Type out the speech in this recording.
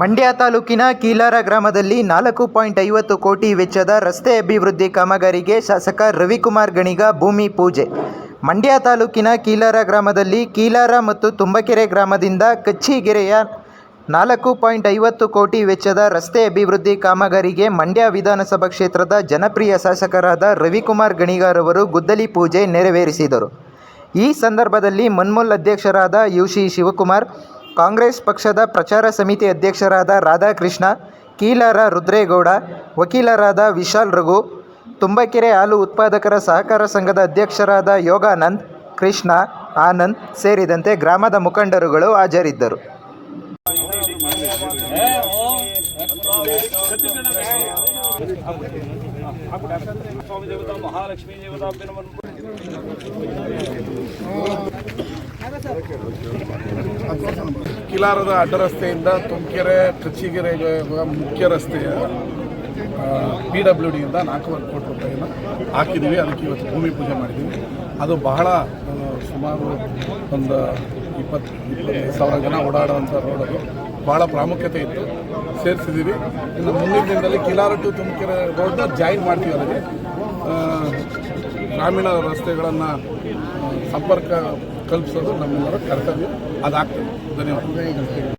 ಮಂಡ್ಯ ತಾಲೂಕಿನ ಕೀಲಾರ ಗ್ರಾಮದಲ್ಲಿ ನಾಲ್ಕು ಪಾಯಿಂಟ್ ಐವತ್ತು ಕೋಟಿ ವೆಚ್ಚದ ರಸ್ತೆ ಅಭಿವೃದ್ಧಿ ಕಾಮಗಾರಿಗೆ ಶಾಸಕ ರವಿಕುಮಾರ್ ಗಣಿಗ ಭೂಮಿ ಪೂಜೆ. ಮಂಡ್ಯ ತಾಲೂಕಿನ ಕೀಲಾರ ಗ್ರಾಮದಲ್ಲಿ ಕೀಲಾರ ಮತ್ತು ತುಂಬಕೆರೆ ಗ್ರಾಮದಿಂದ ಕಚ್ಚಿಗೆರೆಯ ನಾಲ್ಕು ಪಾಯಿಂಟ್ ಐವತ್ತು ಕೋಟಿ ವೆಚ್ಚದ ರಸ್ತೆ ಅಭಿವೃದ್ಧಿ ಕಾಮಗಾರಿಗೆ ಮಂಡ್ಯ ವಿಧಾನಸಭಾ ಕ್ಷೇತ್ರದ ಜನಪ್ರಿಯ ಶಾಸಕರಾದ ರವಿಕುಮಾರ್ ಗಣಿಗಾರವರು ಗುದ್ದಲಿ ಪೂಜೆ ನೆರವೇರಿಸಿದರು. ಈ ಸಂದರ್ಭದಲ್ಲಿ ಮನ್ಮೂಲ್ ಅಧ್ಯಕ್ಷರಾದ ಯು ಶಿವಕುಮಾರ್ ಕಾಂಗ್ರೆಸ್ ಪಕ್ಷದ ಪ್ರಚಾರ ಸಮಿತಿ ಅಧ್ಯಕ್ಷರಾದ ರಾಧಾಕೃಷ್ಣ, ಕೀಲಾರ ರುದ್ರೇಗೌಡ, ವಕೀಲರಾದ ವಿಶಾಲ್ ರಘು, ತುಂಬಕೆರೆ ಹಾಲು ಉತ್ಪಾದಕರ ಸಹಕಾರ ಸಂಘದ ಅಧ್ಯಕ್ಷರಾದ ಯೋಗಾನಂದ್, ಕೃಷ್ಣ, ಆನಂದ್ ಸೇರಿದಂತೆ ಗ್ರಾಮದ ಮುಖಂಡರುಗಳು ಹಾಜರಿದ್ದರು. ಮಹಾಲಕ್ಷ್ಮೀ ಕಿಲಾರದ ಅಡ್ಡ ರಸ್ತೆಯಿಂದ ತುಮಕೆರೆ ಕಚ್ಚಿಗೆರೆ ಮುಖ್ಯ ರಸ್ತೆಯ ಪಿ ಡಬ್ಲ್ಯೂ ಡಿಯಿಂದ ನಾಲ್ಕೂವರೆ ಕೋಟಿ ರೂಪಾಯಿನ ಹಾಕಿದ್ದೀವಿ. ಅದಕ್ಕೆ ಇವತ್ತು ಭೂಮಿ ಪೂಜೆ ಮಾಡಿದ್ದೀವಿ. ಅದು ಬಹಳ ಸುಮಾರು ಒಂದು ಇಪ್ಪತ್ತು ಇಪ್ಪತ್ತೈದು ಸಾವಿರ ಜನ ಓಡಾಡುವಂಥ ರೋಡ್ ಅದು. ಭಾಳ ಪ್ರಾಮುಖ್ಯತೆ ಇತ್ತು. ಸೇರಿಸಿದ್ದೀವಿ. ಇನ್ನು ಮುಂದಿನ ದಿನದಲ್ಲಿ ಕಿಲಾರ ಟು ತುಮಕೆರೆ ರೋಡ್ನ ಜಾಯಿನ್ ಮಾಡ್ತೀವಿ ಅದಕ್ಕೆ. ಗ್ರಾಮೀಣ ರಸ್ತೆಗಳನ್ನು ಸಂಪರ್ಕ ಕಲ್ಪಿಸೋದು ನಮ್ಮೆಲ್ಲರ ಕರ್ತವ್ಯ. ಅದಾಗ್ತದೆ. ಧನ್ಯವಾದ.